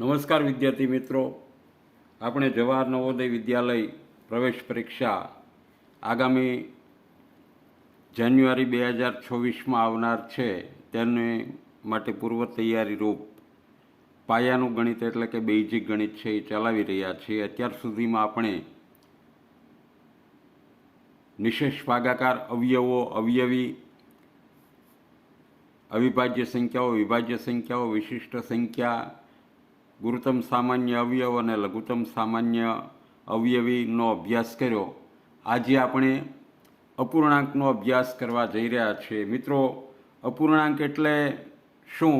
નમસ્કાર વિદ્યાર્થી મિત્રો. આપણે જવાહર નવોદય વિદ્યાલય પ્રવેશ પરીક્ષા આગામી જાન્યુઆરી બે હજાર છવ્વીસમાં આવનાર છે. તેને માટે પૂર્વ તૈયારી રૂપ પાયાનું ગણિત એટલે કે બેઝિક ગણિત છે એ ચલાવી રહ્યા છીએ. અત્યાર સુધીમાં આપણે નિશેષ ભાગાકાર અવયવો, અવયવી, અવિભાજ્ય સંખ્યાઓ, વિભાજ્ય સંખ્યાઓ, વિશિષ્ટ સંખ્યા ગુરુત્તમ સામાન્ય અવયવ અને લઘુત્તમ સામાન્ય અવયવીનો અભ્યાસ કર્યો. આજે આપણે અપૂર્ણાંકનો અભ્યાસ કરવા જઈ રહ્યા છીએ. મિત્રો, અપૂર્ણાંક એટલે શું?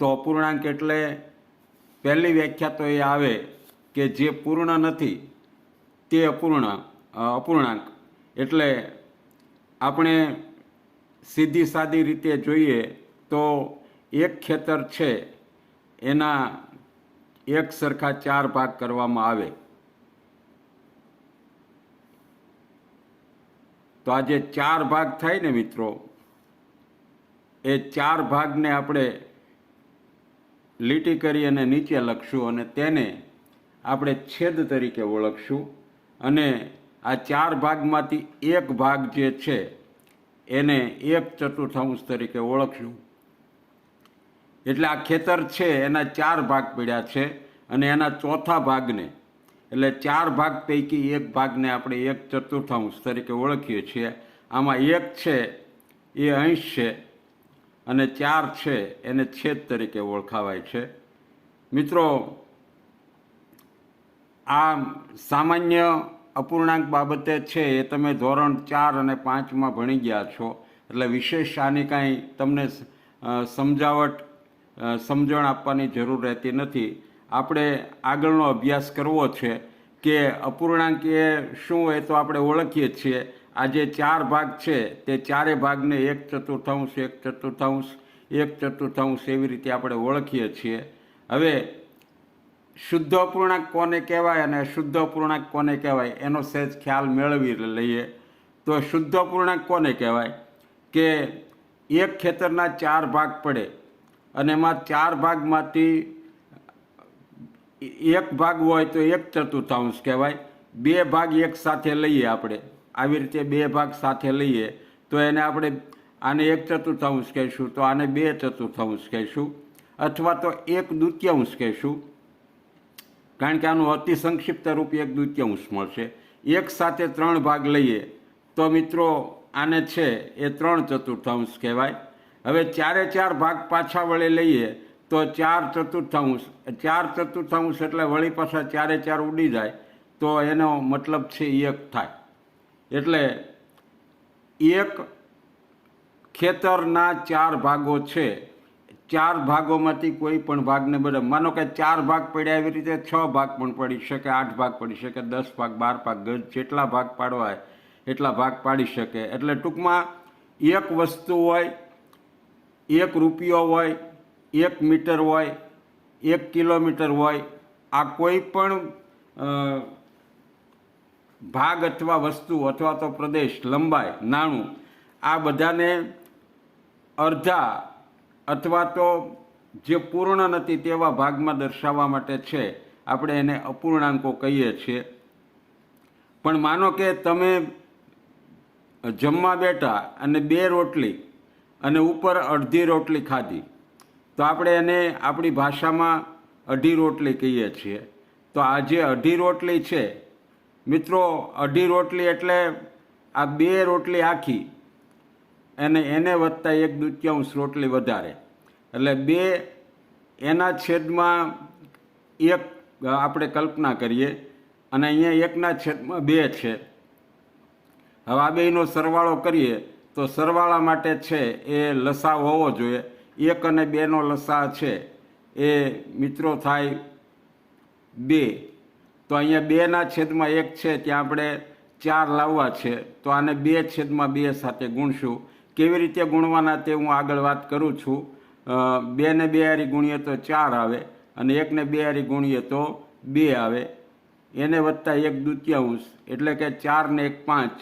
તો અપૂર્ણાંક એટલે પહેલી વ્યાખ્યા તો એ આવે કે જે પૂર્ણ નથી, તે અપૂર્ણ અપૂર્ણાંક. એટલે આપણે સીધી સાદી રીતે જોઈએ તો એક ખેતર છે, એના એક સરખા ચાર ભાગ કરવામાં આવે. તો આ જે ચાર ભાગ થાય ને મિત્રો, એ ચાર ભાગને આપણે લીટી કરી અને નીચે લખશું અને તેને આપણે છેદ તરીકે ઓળખશું. અને આ ચાર ભાગમાંથી એક ભાગ જે છે, એને એક ચતુર્થાંશ તરીકે ઓળખશું. એટલે આ ખેતર છે, એના ચાર ભાગ પડ્યા છે અને એના ચોથા ભાગને, એટલે ચાર ભાગ પૈકી એક ભાગને આપણે એક ચતુર્થાંશ તરીકે ઓળખીએ છીએ. આમાં એક છે, એ અંશ છે અને ચાર છે, એને છેદ તરીકે ઓળખાવાય છે. મિત્રો, આ સામાન્ય અપૂર્ણાંક બાબતે છે, એ તમે ધોરણ ચાર અને પાંચમાં ભણી ગયા છો. એટલે વિશેષ આની કાંઈ તમને સમજાવટ સમજણ આપવાની જરૂર રહેતી નથી. આપણે આગળનો અભ્યાસ કરવો છે કે અપૂર્ણાંક એ શું એ તો આપણે ઓળખીએ છીએ. આ જે ચાર ભાગ છે, તે ચારે ભાગને એક ચતુર્થાંશ એક ચતુર્થાંશ એક ચતુર્થાંશ એવી રીતે આપણે ઓળખીએ છીએ. હવે, શુદ્ધ અપૂર્ણાંક કોને કહેવાય અને શુદ્ધ અપૂર્ણાંક કોને કહેવાય, એનો સહેજ ખ્યાલ મેળવી લઈએ. તો શુદ્ધ અપૂર્ણાંક કોને કહેવાય? કે એક ખેતરના ચાર ભાગ પડે. અને એમાં ચાર ભાગમાંથી, એક ભાગ હોય તો એક ચતુર્થાંશ કહેવાય. બે ભાગ એક સાથે લઈએ આપણે. આવી રીતે બે ભાગ સાથે લઈએ. તો એને આપણે આને એક ચતુર્થાંશ કહીશું, તો આને બે ચતુર્થાંશ કહીશું, અથવા તો એક દ્વિતીયાંશ કહીશું. કારણ કે આનું અતિ સંક્ષિપ્ત રૂપ એક દ્વિતીયાંશ મળશે. એક સાથે ત્રણ ભાગ લઈએ. તો મિત્રો, આને છે એ ત્રણ ચતુર્થાંશ કહેવાય. હવે ચારે ચાર ભાગ પાછા વળે લઈએ તો ચાર ચતુર્થાંશ ચાર ચતુર્થાંશ એટલે વળી પાછા ચારે ચાર ઉડી જાય તો એનો મતલબ છે એક થાય. એટલે એક ખેતરના ચાર ભાગો છે. ચાર ભાગોમાંથી કોઈ પણ ભાગને બધા, માનો કે ચાર ભાગ પડ્યા એવી રીતે છ ભાગ પણ પડી શકે, આઠ ભાગ પડી શકે, દસ ભાગ, બાર ભાગ ગજ જેટલા ભાગ પાડવાય એટલા ભાગ પાડી શકે. એટલે ટૂંકમાં એક વસ્તુ હોય એક રૂપિયો હોય, એક મીટર હોય, એક કિલોમીટર હોય, આ કોઈ પણ ભાગ અથવા વસ્તુ અથવા તો પ્રદેશ, લંબાઈ, નાણું, આ બધાને અડધા અથવા તો જે પૂર્ણ નથી તેવા ભાગમાં દર્શાવવા માટે છે. આપણે એને અપૂર્ણાંકો કહીએ છીએ. પણ માનો કે તમે જમવા બેઠા અને બે રોટલી અને ઉપર અડધી રોટલી ખાધી. તો આપણે એને આપણી ભાષામાં અઢી રોટલી કહીએ છીએ. તો આ જે અઢી રોટલી છે, મિત્રો, અઢી રોટલી એટલે આ બે રોટલી આખી, અને એને વધતા એક દુત્યાંશ રોટલી વધારે. એટલે બે, એના છેદમાં એક આપણે કલ્પના કરીએ, અને અહીંયા એકના છેદમાં બે છે. હવે આ બેનો સરવાળો કરીએ તો સરવાળા માટે છે એ લસા હોવો જોઈએ. એક અને બેનો લસા છે. એ મિત્રો થાય બે. તો અહીંયા બેના છેદમાં એક છે ત્યાં આપણે ચાર લાવવા છે. તો આને બે છેદમાં બે સાથે ગુણશું. કેવી રીતે ગુણવાના તે હું આગળ વાત કરું છું. બે બેને બે હારી ગુણીએ તો ચાર આવે અને એકને બે હારી ગુણીએ તો બે આવે. એને વત્તા એક દૂત્યાંશ એટલે કે ચાર ને એક પાંચ.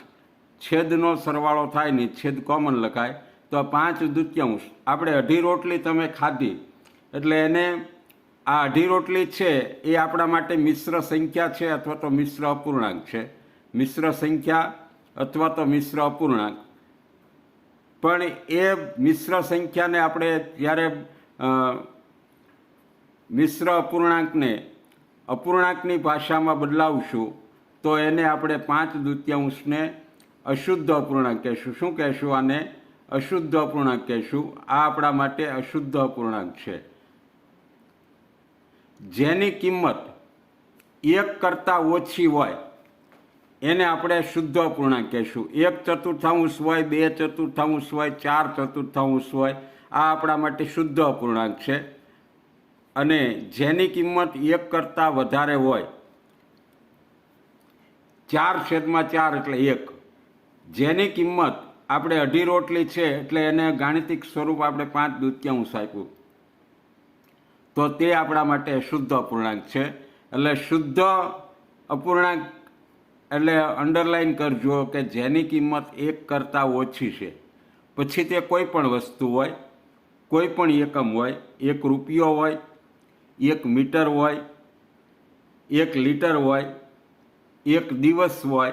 છેદનો સરવાળો થાય નહીં છેદ કોમન લખાય, તો પાંચ દૂત્યાંશ. આપણે અઢી રોટલી તમે ખાધી, એટલે એને આ અઢી રોટલી છે એ આપણા માટે મિશ્ર સંખ્યા છે અથવા તો મિશ્ર અપૂર્ણાંક છે. મિશ્ર સંખ્યા અથવા તો મિશ્ર અપૂર્ણાંક. પણ એ મિશ્ર સંખ્યાને આપણે જ્યારે મિશ્ર અપૂર્ણાંકને અપૂર્ણાંકની ભાષામાં બદલાવશું, તો એને આપણે પાંચ દૃત્યાંશને અશુદ્ધ અપૂર્ણાંક કહેશું. શું કહેશું આને? અશુદ્ધ અપૂર્ણાંક કહેશું. આ આપણા માટે અશુદ્ધ અપૂર્ણાંક છે. જેની કિંમત એક કરતાં ઓછી હોય, એને આપણે શુદ્ધ અપૂર્ણાંક કહેશું. એક ચતુર્થાંશ હોય, બે ચતુર્થાંશ હોય, ચાર ચતુર્થાંશ હોય, આ આપણા માટે શુદ્ધ અપૂર્ણાંક છે. અને જેની કિંમત એક કરતાં વધારે હોય, ચાર છેદમાં ચાર એટલે એક. જેની કિંમત આપણે અઢી રોટલી છે એટલે એને ગાણિતિક સ્વરૂપ આપણે પાંચ દૃત્યાંશ આપ્યું. તો તે આપણા માટે શુદ્ધ અપૂર્ણાંક છે. એટલે શુદ્ધ અપૂર્ણાંક એટલે અંડરલાઈન કરજો કે જેની કિંમત એક કરતાં ઓછી છે. પછી તે કોઈ પણ વસ્તુ હોય, કોઈ પણ એકમ હોય, એક રૂપિયો હોય, એક મીટર હોય, એક લીટર હોય, એક દિવસ હોય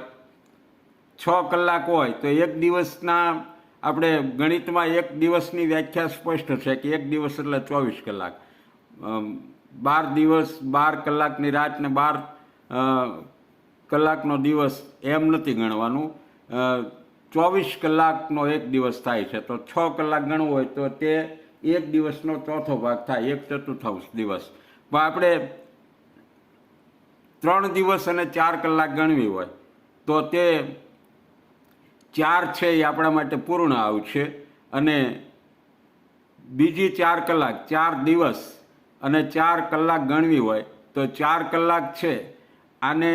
છ કલાક હોય તો એક દિવસના આપણે ગણિતમાં એક દિવસની વ્યાખ્યા સ્પષ્ટ છે કે એક દિવસ એટલે ચોવીસ કલાક. બાર દિવસ, બાર કલાકની રાત ને બાર કલાકનો દિવસ એમ નથી ગણવાનું. ચોવીસ કલાકનો એક દિવસ થાય છે. તો છ કલાક ગણવું હોય તો તે એક દિવસનો ચોથો ભાગ થાય, એક ચતુર્થાંશ દિવસ. પણ આપણે ત્રણ દિવસ અને ચાર કલાક ગણવી હોય તો તે ચાર છે એ આપણા માટે પૂર્ણ આવશે અને બીજી ચાર કલાક, ચાર દિવસ અને ચાર કલાક ગણવી હોય તો ચાર કલાક છે. આને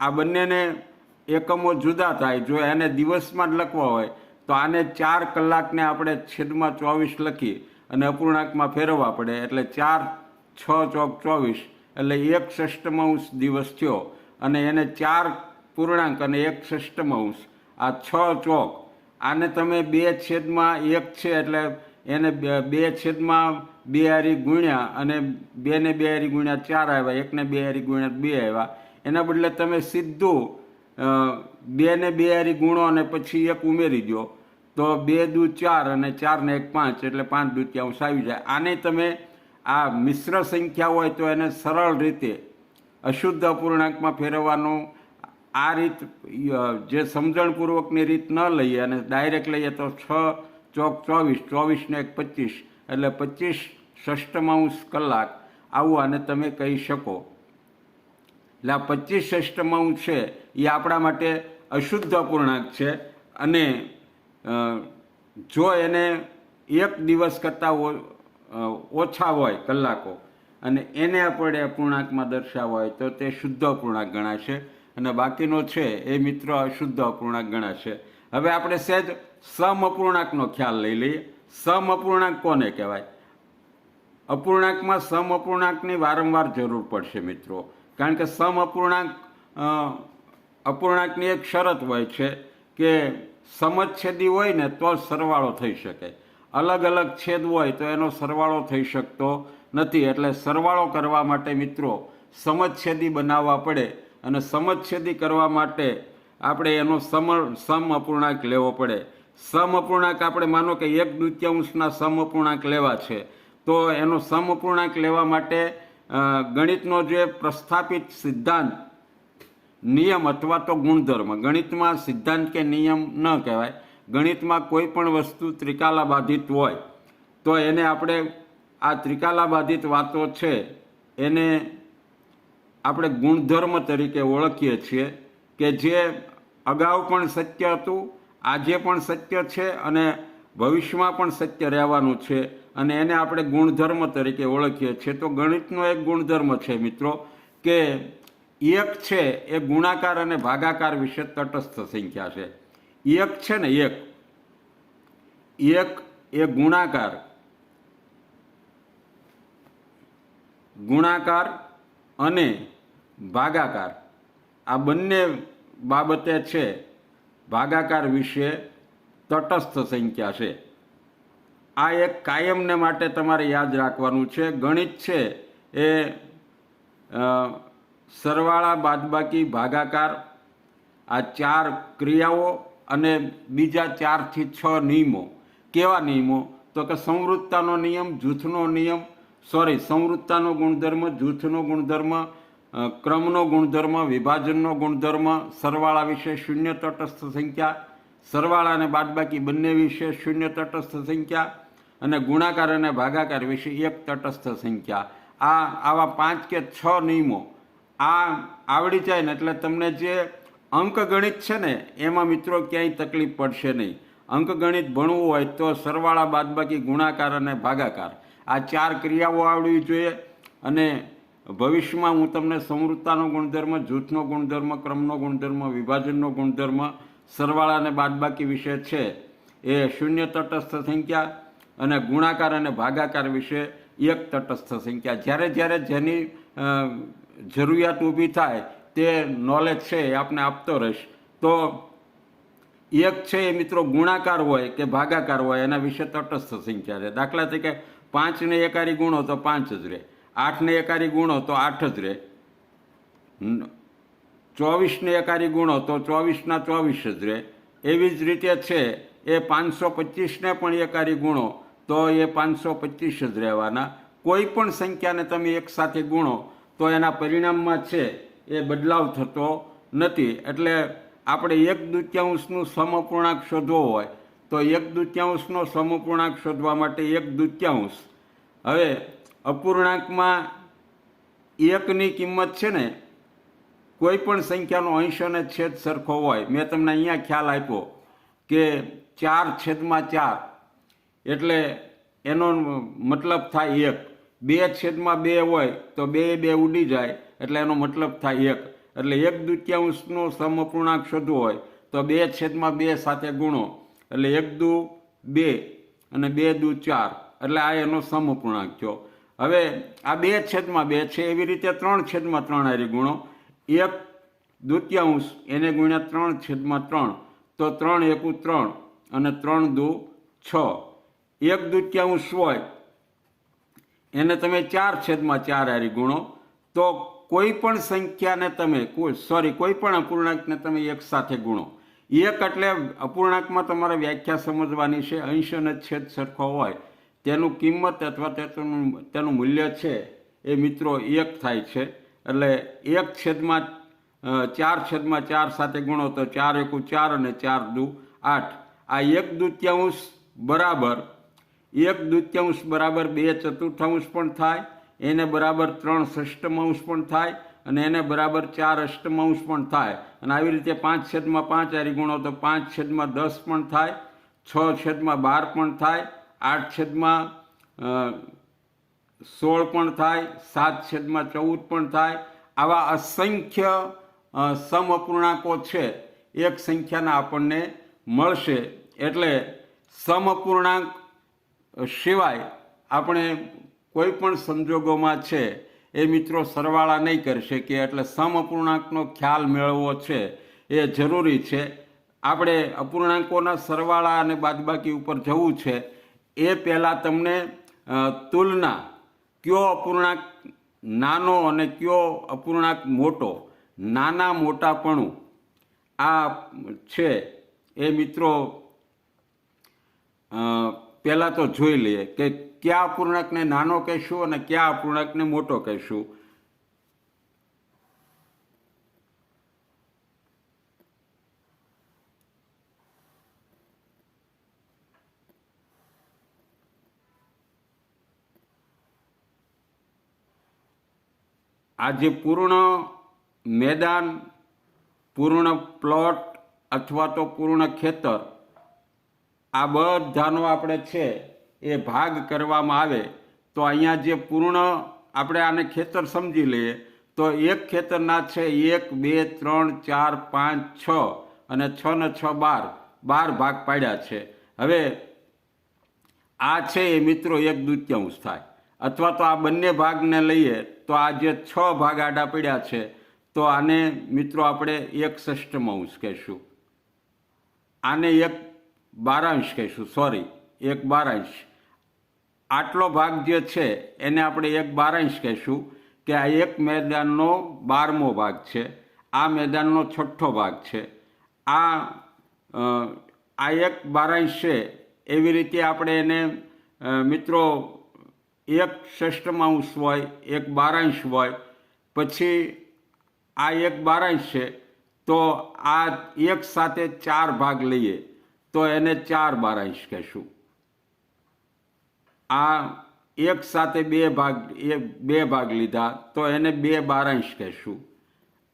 આ બંનેને એકમો જુદા થાય. જો એને દિવસમાં જ લખવા હોય તો આને ચાર કલાકને આપણે છેદમાં ચોવીસ લખીએ અને અપૂર્ણાંકમાં ફેરવવા પડે. એટલે ચાર, છ, ચોક, ચોવીસ. એટલે એક ષષ્ટમાંશ દિવસ થયો અને એને ચાર પૂર્ણાંક અને એક ષષ્ટમાંશ આ છ ચોક. આને તમે બે છેદમાં એક છે એટલે એને બે- છેદમાં બે હારી ગુણ્યા અને બેને બે હારી ગુણ્યા ચાર આવ્યા, એકને બે હારી ગુણ્યા બે આવ્યા. એના બદલે તમે સીધું બેને બે હારી ગુણો અને પછી એક ઉમેરી દો. તો બે દુ ચાર અને ચારને એક પાંચ એટલે પાંચ દૂત્યાંશ આવી જાય. આને તમે આ મિશ્ર સંખ્યા હોય તો એને સરળ રીતે અશુદ્ધ અપૂર્ણાંકમાં ફેરવવાનું આ રીત જે સમજણપૂર્વકની રીત ન લઈએ અને ડાયરેક્ટ લઈએ તો છ ચોક ચોવીસ ચોવીસને એક પચીસ, એટલે પચીસ ષષ્ટમાંશ કલાક આવું આને તમે કહી શકો. એટલે આ પચીસ ષષ્ટમાંશ છે, એ આપણા માટે અશુદ્ધ અપૂર્ણાંક છે અને જો એને એક દિવસ કરતાં ઓછા હોય કલાકો અને એને આપણે અપૂર્ણાંકમાં દર્શાવવા હોય તો તે શુદ્ધ અપૂર્ણાંક ગણાશે. અને બાકીનો છે એ મિત્ર અશુદ્ધ અપૂર્ણાંક ગણાશે. હવે આપણે સહેજ સમ અપૂર્ણાંકનો ખ્યાલ લઈ લઈએ. સમ અપૂર્ણાંક કોને કહેવાય? અપૂર્ણાંકમાં સમ અપૂર્ણાંકની વારંવાર જરૂર પડશે મિત્રો. કારણ કે સમ અપૂર્ણાંક અપૂર્ણાંકની એક શરત હોય છે કે સમછેદી હોય ને તો સરવાળો થઈ શકે. અલગ અલગ છેદ હોય તો એનો સરવાળો થઈ શકતો નથી. એટલે સરવાળો કરવા માટે મિત્રો સમછેદી બનાવવા પડે. અને સમછેદી કરવા માટે આપણે એનો સમ સમ અપૂર્ણાંક લેવો પડે. સમ અપૂર્ણાંક આપણે માનો કે એક દૃત્યાંશના સમ અપૂર્ણાંક લેવા છે. તો એનો સમ અપૂર્ણાંક લેવા માટે ગણિતનો જે પ્રસ્થાપિત સિદ્ધાંત, નિયમ અથવા તો ગુણધર્મ, ગણિતમાં સિદ્ધાંત કે નિયમ ન કહેવાય, ગણિતમાં કોઈ પણ વસ્તુ ત્રિકાલાબાધિત હોય, તો એને આપણે આ ત્રિકાલાબાધિત વાતો છે, એને આપણે ગુણધર્મ તરીકે ઓળખીએ છીએ કે જે અગાઉ પણ સત્ય હતું, આજે પણ સત્ય છે અને ભવિષ્યમાં પણ સત્ય રહેવાનું છે અને એને આપણે ગુણધર્મ તરીકે ઓળખીએ છીએ. તો ગણિતનો એક ગુણધર્મ છે મિત્રો કે એક છે એ ગુણાકાર અને ભાગાકાર વિશે તટસ્થ સંખ્યા છે. એક છે ને એક. એક એ ગુણાકાર. ગુણાકાર અને ભાગાકાર. આ બંને બાબતે છે. ભાગાકાર વિશે તટસ્થ સંખ્યા છે. આ એક કાયમને માટે તમારે યાદ રાખવાનું છે. ગણિત છે એ સરવાળા, બાદબાકી, ભાગાકાર, આ ચાર ક્રિયાઓ અને બીજા ચારથી છ નિયમો. કેવા નિયમો? તો કે સંવૃત્તાનો નિયમ, જૂથનો નિયમ સોરી સંવૃત્તાનો ગુણધર્મ, જૂથનો ગુણધર્મ ક્રમનો ગુણધર્મ, વિભાજનનો ગુણધર્મ, સરવાળા વિશે શૂન્ય તટસ્થ સંખ્યા, સરવાળા અને બાદબાકી બંને વિશે શૂન્ય તટસ્થ સંખ્યા અને ગુણાકાર અને ભાગાકાર વિશે એક તટસ્થ સંખ્યા. આ આવા પાંચ કે છ નિયમો આ આવડી જાય ને એટલે તમને જે અંકગણિત છે ને, એમાં મિત્રો ક્યાંય તકલીફ પડશે નહીં. અંકગણિત ભણવું હોય તો સરવાળા, બાદબાકી, ગુણાકાર અને ભાગાકાર. આ ચાર ક્રિયાઓ આવડવી જોઈએ અને ભવિષ્યમાં હું તમને સમૃદ્ધતાનો ગુણધર્મ, જૂથનો ગુણધર્મ, ક્રમનો ગુણધર્મ, વિભાજનનો ગુણધર્મ, સરવાળા અને બાદબાકી વિશે છે એ શૂન્ય તટસ્થ સંખ્યા અને ગુણાકાર અને ભાગાકાર વિશે એક તટસ્થ સંખ્યા. જ્યારે જ્યારે જેની જરૂરિયાત ઊભી થાય તે નોલેજ છે એ આપણે આપતો રહીશ. તો એક છે એ મિત્રો ગુણાકાર હોય કે ભાગાકાર હોય એના વિશે તટસ્થ સંખ્યા છે. દાખલા તરીકે પાંચને એકારી ગુણો તો પાંચ જ રહે. આઠને એકારી ગુણો તો આઠ જ રહે. ચોવીસને એકારી ગુણો તો ચોવીસના ચોવીસ જ રહે. એવી જ રીતે છે, એ પાંચસો પચીસને પણ એકારી ગુણો તો એ પાંચસો પચીસ જ રહેવાના. કોઈ પણ સંખ્યાને તમે એક સાથે ગુણો તો એના પરિણામમાં છે, એ બદલાવ થતો નથી. એટલે આપણે એક દૂત્યાંશનું સમપૂર્ણાંક શોધવો હોય, તો એક દૂત્યાંશનો સમપૂર્ણાંક શોધવા માટે એક દૂત્યાંશ. હવે અપૂર્ણાંકમાં એકની કિંમત છે ને કોઈ પણ સંખ્યાનો અંશ અને છેદ સરખો હોય. મેં તમને અહીંયા ખ્યાલ આપ્યો કે ચાર છેદમાં ચાર એટલે એનો મતલબ થાય એક. બે છેદમાં બે હોય તો બે બે ઉડી જાય એટલે એનો મતલબ થાય એક. એટલે એક દ્વિત્યાંશનો સમઅપૂર્ણાંક શોધવો હોય તો બે છેદમાં બે સાથે ગુણો. એટલે એક દુ બે અને બે દુ ચાર. એટલે આ એનો સમઅપૂર્ણાંક થયો. હવે આ બે છેદમાં બે છે, એવી રીતે ત્રણ છેદમાં ત્રણ હારી ગુણો. એક દ્વિતીયાંશ એને ગુણ્યા ત્રણ છેદમાં ત્રણ. તો ત્રણ એકુ ત્રણ અને ત્રણ દુ છ. એક દ્વિતીયાંશ હોય, એને તમે ચાર છેદમાં ચાર હારી ગુણો. તો કોઈ પણ સંખ્યાને તમે સોરી કોઈ પણ અપૂર્ણાંકને તમે એક સાથે ગુણો. એક એટલે અપૂર્ણાંકમાં તમારે વ્યાખ્યા સમજવાની છે. અંશ અને છેદ સરખો હોય. તેનું કિંમત અથવા તેનું તેનું મૂલ્ય છે એ મિત્રો એક થાય છે. એટલે એક છેદમાં ચાર છેદમાં ચાર સાથે ગુણો તો ચાર એકુ ચાર અને ચાર દુ આઠ. આ એક દૃત્યાંશ બરાબર, એક દ્વિત્યાંશ બરાબર બે ચતુર્થાંશ પણ થાય, એને બરાબર ત્રણ ષષ્ટમાંશ પણ થાય અને એને બરાબર ચાર અષ્ટમાંશ પણ થાય. અને આવી રીતે પાંચ છેદમાં પાંચ હારી ગુણો તો પાંચ છેદમાં દસ પણ થાય, છ છેદમાં બાર પણ થાય આઠ છેદમાં સોળ પણ થાય, સાત છેદમાં ચૌદ પણ થાય. આવા અસંખ્ય સમઅપૂર્ણાંકો છે, એક સંખ્યાના આપણને મળશે. એટલે સમઅપૂર્ણાંક સિવાય આપણે કોઈ પણ સંજોગોમાં છે, એ મિત્રો સરવાળા નહીં કરી શકીએ. એટલે સમઅપૂર્ણાંકનો ખ્યાલ મેળવવો છે, એ જરૂરી છે. આપણે અપૂર્ણાંકોના સરવાળા અને બાદબાકી ઉપર જવું છે એ પહેલાં તમને તુલના કયો અપૂર્ણાંક નાનો અને કયો અપૂર્ણાંક મોટો? નાના મોટાપણું. આ છે. એ મિત્રો પહેલાં તો જોઈ લઈએ કે કયા અપૂર્ણાંકને નાનો કહેશું અને કયા અપૂર્ણાંકને મોટો કહેશું. આ જે પૂર્ણ મેદાન, પૂર્ણ પ્લોટ અથવા તો પૂર્ણ ખેતર, આ બધાનો આપણે છે એ ભાગ કરવામાં આવે. તો અહીંયા જે પૂર્ણ આપણે આને ખેતર સમજી લઈએ, તો એક ખેતરના છે એક, બે, ત્રણ, ચાર, પાંચ, છ અને છ ને છ બાર. બાર ભાગ પાડ્યા છે. હવે આ છે એ મિત્રો એક દૃત્યાંશ થાય. અથવા તો આ બંને ભાગને લઈએ તો આ જે છ ભાગ આડા પડ્યા છે, તો આને મિત્રો આપણે એક ષષ્ટમાંશ કહેશું. આને એક બારાંશ કહીશું સોરી એક બારાંશ. આટલો ભાગ જે છે, એને આપણે એક બારાંશ કહેશું કે આ એક મેદાનનો બારમો ભાગ છે, આ મેદાનનો છઠ્ઠો ભાગ છે. આ આ એક બારાંશ છે, એવી રીતે આપણે એને મિત્રો એક ષષ્ઠમાંશ હોય, એક બારાંશ હોય, પછી આ એક બારાંશ છે, તો આ એક સાથે ચાર ભાગ લઈએ, તો એને ચાર બારાંશ કહેશું. આ એક સાથે બે ભાગ એ બે ભાગ લીધા, તો એને બે બારાંશ કહેશું.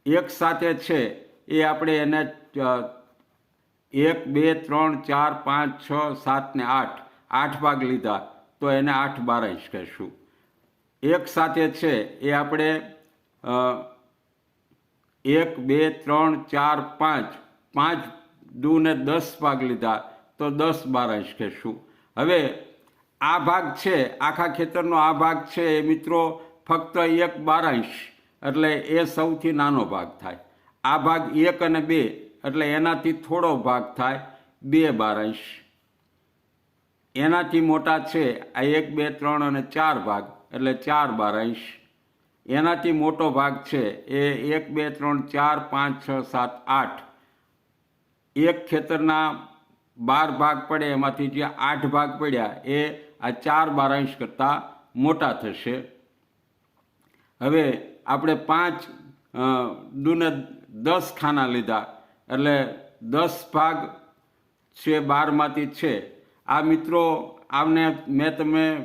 એક સાથે છે, એ આપણે એને એક, બે, ત્રણ, ચાર, પાંચ, છ, સાત ને આઠ આઠ ભાગ લીધા તો એને આઠ બારાંશ કહેશું. એક સાથે છે એ આપણે એક, બે, ત્રણ, ચાર, પાંચ પાંચ દૂને દસ ભાગ લીધા તો દસ બારાંશ કહેશું. હવે આ ભાગ છે, આખા ખેતરનો આ ભાગ છે એ મિત્રો ફક્ત એક બારાંશ એટલે એ સૌથી નાનો ભાગ થાય. આ ભાગ એક અને બે, એટલે એનાથી થોડો ભાગ થાય બે બારાંશ એનાથી મોટા છે આ એક, બે, ત્રણ અને ચાર ભાગ, એટલે ચાર બારાંશ એનાથી મોટો ભાગ છે એ એક, બે, ત્રણ, ચાર, પાંચ, છ, સાત, આઠ. એક ખેતરના બાર ભાગ પડે, એમાંથી જે આઠ ભાગ પડ્યા એ આ ચાર બારાંશ કરતાં મોટા થશે. હવે આપણે પાંચ દુને દસ ખાના લીધા, એટલે દસ ભાગ છે બારમાંથી છે. આ મિત્રો આમને મેં તમે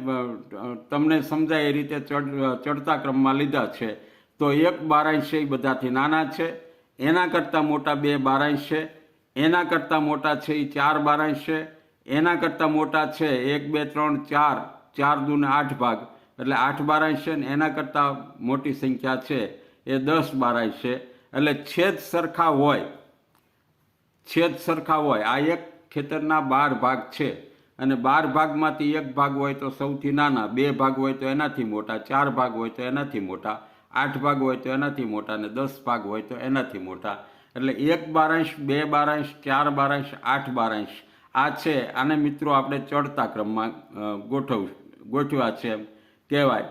તમને સમજાય એ રીતે ચડ ચડતા ક્રમમાં લીધા છે. તો એક બારાંશ એ બધાથી નાના છે. એના કરતાં મોટા બે બારાંશ. છે એના કરતાં મોટા છે એ ચાર બારાંશ. છે એના કરતાં મોટા છે એક, બે, ત્રણ, ચાર. ચાર દુને આઠ ભાગ. એટલે આઠ બારાંશ છે ને એના કરતાં મોટી સંખ્યા છે એ દસ બારાંશ. છે એટલે છેદ સરખા હોય. છેદ સરખા હોય. આ એક ખેતરના બાર ભાગ છે. અને બાર ભાગમાંથી એક ભાગ હોય તો સૌથી નાના, બે ભાગ હોય તો એનાથી મોટા, ચાર ભાગ હોય તો એનાથી મોટા, આઠ ભાગ હોય તો એનાથી મોટા અને દસ ભાગ હોય તો એનાથી મોટા. એટલે એક બારાંશ, બે બારાંશ, ચાર બારાંશ, આઠ બારાંશ. આ છે, આને મિત્રો આપણે ચડતા ક્રમમાં ગોઠવ, ગોઠવ્યા છે. એમ કહેવાય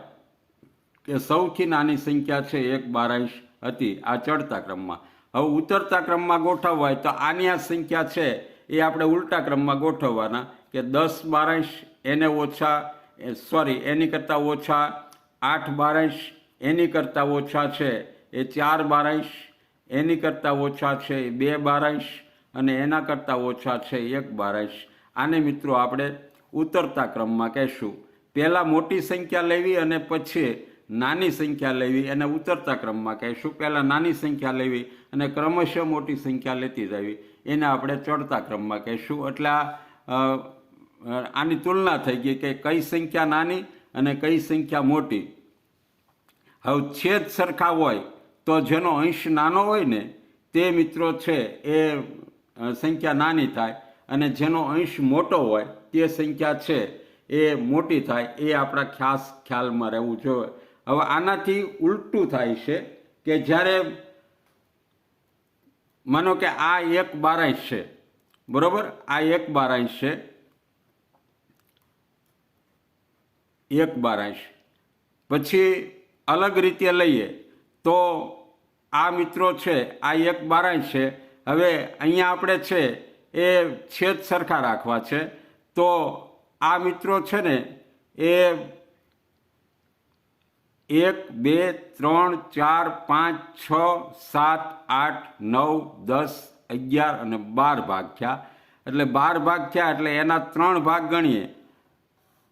કે સૌથી નાની સંખ્યા છે એક બારાંશ હતી આ ચડતા ક્રમમાં. હવે ઉતરતા ક્રમમાં ગોઠવવા હોય તો આની આ સંખ્યા છે એ આપણે ઉલટા ક્રમમાં ગોઠવવાના. કે દસ બારાંશ એને ઓછા સોરી એની કરતાં ઓછા, આઠ બારાંશ એની કરતાં ઓછા છે, એ ચાર બારાંશ એની કરતાં ઓછા છે બે બારાંશ અને એના કરતાં ઓછા છે એક બારાંશ. આને મિત્રો આપણે ઉતરતા ક્રમમાં કહેશું. પહેલાં મોટી સંખ્યા લેવી અને પછી નાની સંખ્યા લેવી, એને ઉતરતા ક્રમમાં કહીશું. પહેલાં નાની સંખ્યા લેવી અને ક્રમશઃ મોટી સંખ્યા લેતી જવી. એને આપણે ચડતા ક્રમમાં કહીશું. એટલે આ આની તુલના થઈ ગઈ કે કઈ સંખ્યા નાની અને કઈ સંખ્યા મોટી. હવે છેદ સરખા હોય તો જેનો અંશ નાનો હોય ને, તે મિત્રો છે એ સંખ્યા નાની થાય અને જેનો અંશ મોટો હોય તે સંખ્યા છે એ મોટી થાય. એ આપણા ખાસ ખ્યાલમાં રહેવું જોઈએ. હવે આનાથી ઉલટું થાય છે કે જ્યારે માનો કે આ એક બારાંશ છે, બરાબર? આ એક બારાંશ છે. એક બારાંશ પછી અલગ રીતે લઈએ તો આ મિત્રો છે, આ એક બારાંશ છે. હવે અહીંયા આપણે છે એ છેદ સરખા રાખવા છે. તો આ મિત્રો છે ને એ એક, બે, ત્રણ, ચાર, પાંચ, છ, સાત, આઠ, નવ, દસ, અગિયાર અને બાર ભાગ થયા. એટલે બાર ભાગ થયા એટલે એના ત્રણ ભાગ ગણીએ.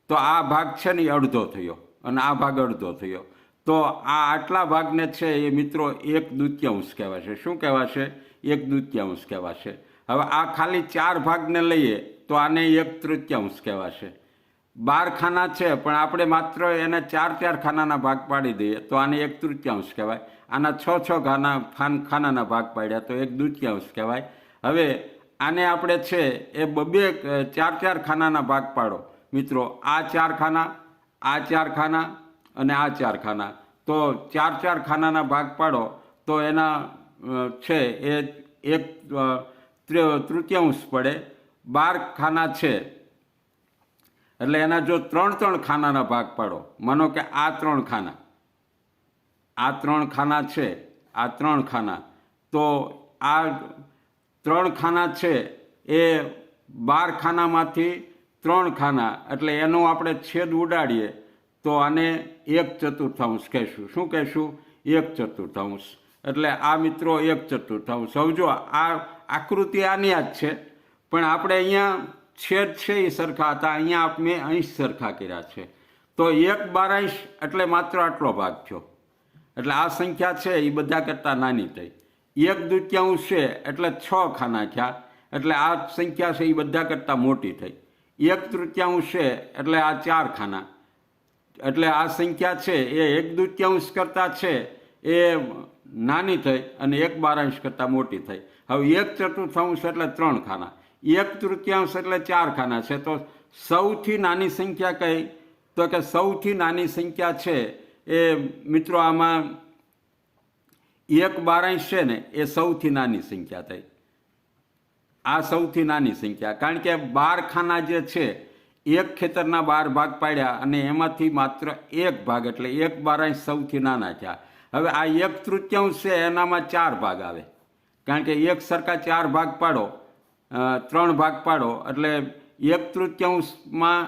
તો આ ભાગ છે ને અડધો થયો અને આ ભાગ અડધો થયો. તો આ આટલા ભાગને છે એ મિત્રો એક દૂત્યાંશ કહેવાશે. શું કહેવાશે? એક દૂત્યાંશ કહેવાશે. હવે આ ખાલી ચાર ભાગને લઈએ તો આને એક તૃતીયાંશ કહેવાશે. બાર ખાના છે, પણ આપણે માત્ર એને ચાર ચાર ખાનાના ભાગ પાડી દઈએ તો આને એક તૃતીયાંશ કહેવાય. આના છ છ ખાના ખાન ખાનાના ભાગ પાડ્યા તો એક દ્વિતીયાંશ કહેવાય. હવે આને આપણે છે એ બબે ચાર ચાર ખાનાના ભાગ પાડો. મિત્રો, આ ચાર ખાના, આ ચાર ખાના અને આ ચાર ખાના. તો ચાર ચાર ખાનાના ભાગ પાડો, તો એના છે એ એક તૃતીયાંશ પડે. બાર ખાના છે. એટલે એના જો ત્રણ ત્રણ ખાનાના ભાગ પાડો. માનો કે આ ત્રણ ખાના. આ ત્રણ ખાના છે. આ ત્રણ ખાના. તો આ ત્રણ ખાના છે એ બાર ખાનામાંથી ત્રણ ખાના, એટલે એનો આપણે છેદ ઉડાડીએ, તો આને એક ચતુર્થાંશ કહેશું. શું કહેશું? એક ચતુર્થાંશ. એટલે આ મિત્રો એક ચતુર્થાંશ. સમજો આ આકૃતિ આની જ છે, પણ આપણે અહીંયા છેદ છે એ સરખા હતા, અહીંયા આપણે અંશ સરખા કર્યા છે. તો એક બારાંશ એટલે માત્ર આટલો ભાગ થયો. એટલે આ સંખ્યા છે એ બધા કરતાં નાની થઈ. એક દૂત્યાંશ છે એટલે છ ખાના થયા. એટલે આ સંખ્યા છે એ બધા કરતાં મોટી થઈ. એક તૃતીયાંશ છે, એટલે આ ચાર ખાના એટલે આ સંખ્યા છે, એ એક દ્વિત્યાંશ કરતાં છે, એ નાની થઈ અને એક બારાંશ કરતાં મોટી થઈ. હવે એક ચતુર્થાંશ એટલે ત્રણ ખાના એક તૃતીયાંશ એટલે ચાર ખાના છે, તો સૌથી નાની સંખ્યા કઈ? તો કે સૌથી નાની સંખ્યા છે, એ મિત્રો આમાં એક બારાંશ છે ને, એ સૌથી નાની સંખ્યા થઈ. આ સૌથી નાની સંખ્યા. કારણ કે બાર ખાના જે છે, એક ખેતરના બાર ભાગ પાડ્યા અને એમાંથી માત્ર એક ભાગ, એટલે એક બારાંશ સૌથી નાના થયા. હવે આ એક તૃતીયાંશ છે, એનામાં ચાર ભાગ આવે. કારણ કે એક સરખા ચાર ભાગ પાડો ત્રણ ભાગ પાડો, એટલે એક તૃતીયાંશમાં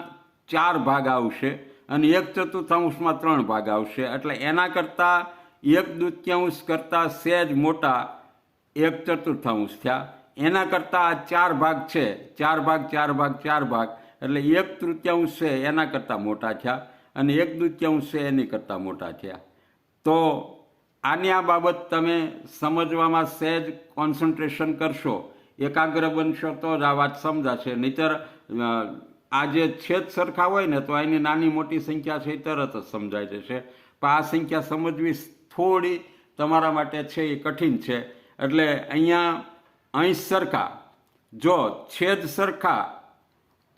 ચાર ભાગ આવશે અને એક ચતુર્થાંશમાં ત્રણ ભાગ આવશે. એટલે એના કરતાં એક દ્વિતીયાંશ કરતાં સહેજ મોટા એક ચતુર્થાંશ થયા. એના કરતાં આ ચાર ભાગ છે. ચાર ભાગ ચાર ભાગ ચાર ભાગ. એટલે એક તૃતીયાંશ છે એના કરતાં મોટા થયા અને એક દૂત્યાંશ છે એની કરતાં મોટા થયા. તો આની આ બાબત તમે સમજવામાં સહેજ કોન્સન્ટ્રેશન કરશો. એકાગ્ર બનશો તો જ આ વાત સમજાશે. નહીતર આ જે છેદ સરખા હોય ને તો એની નાની મોટી સંખ્યા છે એ તરત જ સમજાઈ જશે. પણ આ સંખ્યા સમજવી થોડી તમારા માટે છે એ કઠિન છે. એટલે અહીંયા અંશ સરખા. જો છેદ સરખા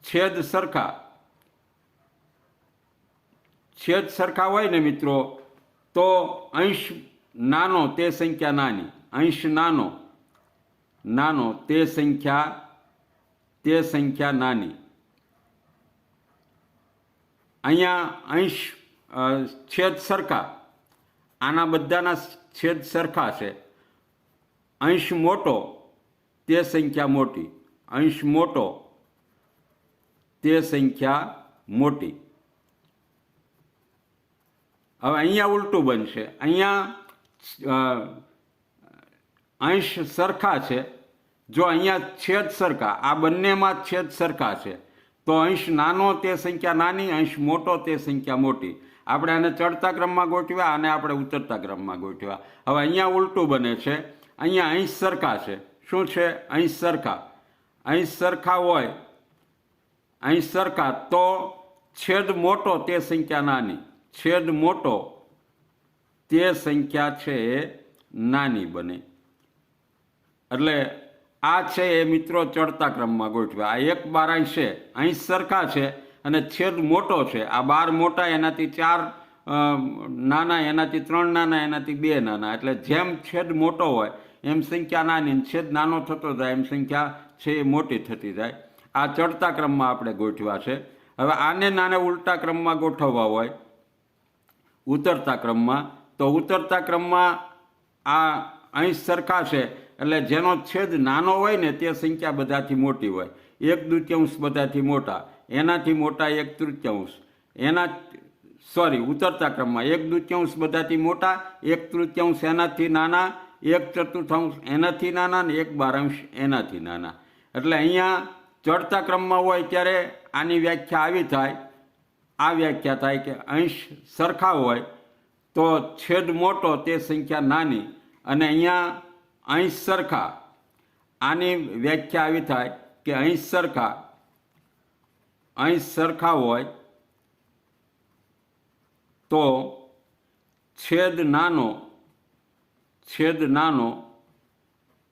છેદ સરખા. છેદ સરખા હોય ને મિત્રો, તો અંશ નાનો, તે સંખ્યા નાની. અંશ નાનો નાનો, તે સંખ્યા તે સંખ્યા નાની. અહીંયા અંશ છેદ સરખા. આના બધાના છેદ સરખા છે. અંશ મોટો તે સંખ્યા મોટી. અંશ મોટો. તે સંખ્યા મોટી. હવે અહીંયા ઉલટું બનશે. અહીંયા અંશ સરખા છે. જો અહીંયા છેદ સરખા, આ બંનેમાં છેદ સરખા છે, તો અંશ નાનો તે સંખ્યા નાની, અંશ મોટો તે સંખ્યા મોટી. આપણે આને ચડતા ક્રમમાં ગોઠવ્યા અને આપણે ઉતરતા ક્રમમાં ગોઠવ્યા. હવે અહીંયા ઉલટું બને છે. અહીંયા અંશ સરખા છે. શું છે? અહીં સરખા. અહીં સરખા હોય, અહીં સરખા, તો છેદ મોટો તે સંખ્યા નાની. છેદ મોટો તે સંખ્યા છે એ નાની બને. એટલે આ છે એ મિત્રો ચડતા ક્રમમાં ગોઠવ્યા. આ એક બારાઈ છે, અહીં સરખા છે અને છેદ મોટો છે. આ બાર મોટા એનાથી ચાર નાના એનાથી ત્રણ નાના એનાથી બે નાના. એટલે જેમ છેદ મોટો હોય એમ સંખ્યા નાની છેદ નાનો થતો જાય, એમ સંખ્યા છે એ મોટી થતી જાય. આ ચડતા ક્રમમાં આપણે ગોઠવ્યા છે. હવે આને નાને ઉલટા ક્રમમાં ગોઠવવા હોય, ઉતરતા ક્રમમાં, તો ઉતરતા ક્રમમાં આ અહીં સરખા છે એટલે જેનો છેદ નાનો હોય ને તે સંખ્યા બધાથી મોટી હોય. એક દૂત્યાંશ બધાથી મોટા, એનાથી મોટા એક તૃત્યાંશ, એના સોરી, ઉતરતા ક્રમમાં એક દૂત્યાંશ બધાથી મોટા, એક તૃત્યાંશ એનાથી નાના એક ચતુર્થાંશ એનાથી નાના ને એક બારાંશ એનાથી નાના. એટલે અહીંયા ચડતા ક્રમમાં હોય ત્યારે આની વ્યાખ્યા આવી થાય. આ વ્યાખ્યા થાય કે અંશ સરખા હોય તો છેદ મોટો તે સંખ્યા નાની અને અહીંયા અંશ સરખા. આની વ્યાખ્યા આવી થાય કે અંશ સરખા. અંશ સરખા હોય તો છેદ નાનો છેદ નાનો,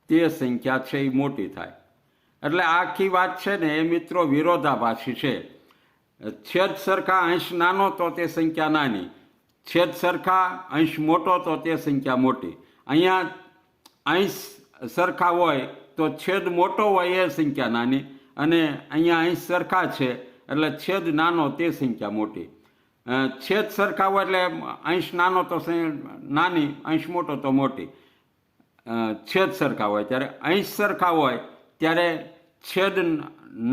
તે સંખ્યા છે એ મોટી થાય. એટલે આખી વાત છે ને, એ મિત્રો વિરોધાભાસી છે. છેદ સરખા અંશ નાનો તો તે સંખ્યા નાની. છેદ સરખા અંશ મોટો તો તે સંખ્યા મોટી. અહીંયા અંશ સરખા હોય તો છેદ મોટો હોય એ સંખ્યા નાની. અને અહીંયા અંશ સરખા છે, એટલે છેદ નાનો તે સંખ્યા મોટી. છેદ સરખા હોય એટલે અંશ નાનો તો નાની, અંશ મોટો તો મોટી. છેદ સરખા હોય. ત્યારે અંશ સરખા હોય, ત્યારે છેદ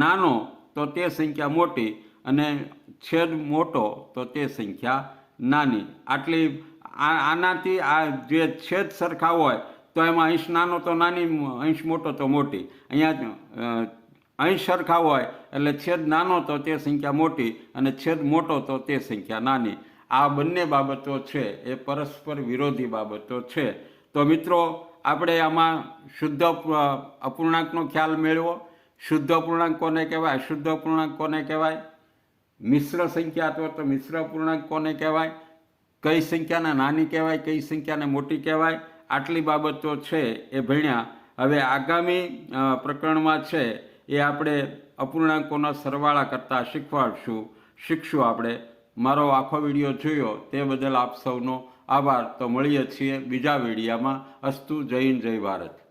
નાનો તો તે સંખ્યા મોટી અને છેદ મોટો તો તે સંખ્યા નાની. આટલી આનાથી આ જે છેદ સરખા હોય, તો એમાં અંશ નાનો તો નાની, અંશ મોટો તો મોટી. અહીંયા અ, અંશ સરખા હોય એટલે છેદ નાનો તો તે સંખ્યા મોટી અને છેદ મોટો તો તે સંખ્યા નાની. આ બંને બાબતો છે એ પરસ્પર વિરોધી બાબતો છે. તો મિત્રો આપણે આમાં શુદ્ધ અપૂર્ણાંકનો ખ્યાલ મેળવો. શુદ્ધ અપૂર્ણાંક કોને કહેવાય? અશુદ્ધ અપૂર્ણાંક કોને કહેવાય? મિશ્ર સંખ્યા અથવા તો મિશ્ર અપૂર્ણાંક કોને કહેવાય? કઈ સંખ્યાને નાની કહેવાય કઈ સંખ્યાને મોટી કહેવાય? આટલી બાબતો છે એ ભણ્યા. હવે આગામી પ્રકરણમાં છે એ આપણે અપૂર્ણાંકોના સરવાળા કરતાં શીખવાડશું. શીખશું આપણે. મારો આખો વીડિયો જોયો તે બદલ આપ સૌનો આભાર. તો મળીએ છીએ બીજા વિડીયામાં. અસ્તુ હિન્દ, જય ભારત.